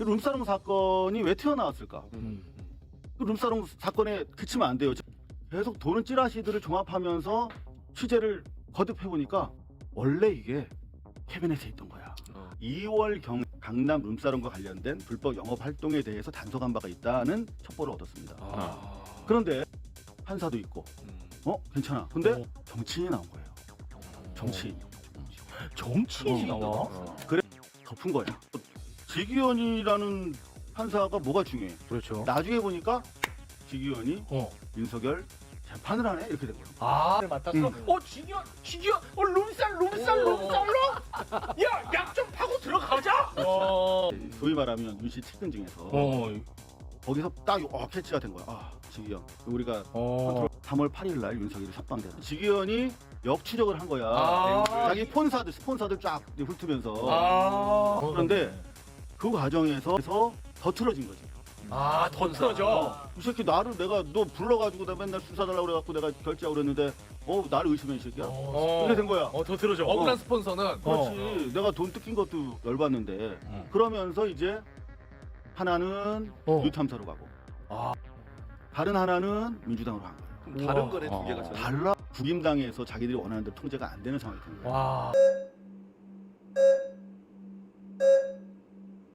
이 룸사롱 사건이 왜 튀어나왔을까? 음. 그 룸사롱 사건에 그치면 안 돼요. 계속 도는 찌라시들을 종합하면서 취재를 거듭해 보니까 원래 이게 캐비넷에 있던 거야. 어. 2월 경 강남 룸사롱과 관련된 불법 영업 활동에 대해서 단속한 바가 있다는 첩보를 얻었습니다. 아. 그런데 판사도 있고, 음. 어 괜찮아. 근데 어. 정치인이 나온 거예요. 정치인 정치인이 어. 나와? 덮은 거야. 지기현이라는 판사가 뭐가 중요해? 그렇죠. 나중에 보니까 지기현이 어. 윤석열 재판을 하네 이렇게 된 거야. 아, 맡았어. 음. 어, 지기현, 지기현, 어, 룸살, 룸살, 룸살로? 야, 약 좀 파고 들어가자. 어. 소위 말하면 윤씨 측근 중에서 어. 거기서 딱 어, 캐치가 된 거야. 아 지기현 우리가 어. 3월 8일 날 윤석열이 석방되는 지기현이 역추적을 한 거야. 아. 자기 폰사들 스폰서들 쫙 훑으면서 아. 그런데 그 과정에서 더 틀어진 거지. 아, 더 틀어져. 이 새끼 나를 내가 너 불러가지고 나 맨날 수사 달라고 그래갖고 내가 결제하고 그랬는데 어 나를 의심해 이 새끼야. 어. 이렇게 된 거야. 어, 더 틀어져. 억울한 스폰서는. 그렇지. 내가 돈 뜯긴 것도 열받는데 음. 그러면서 이제 하나는 어. 유탐사로 가고 아. 다른 하나는 민주당으로 간 거예요. 우와. 다른 거네 두 어. 개가 전혀. 달라 국임당에서 자기들이 원하는 대로 통제가 안 되는 상황이 된 거예요. 와.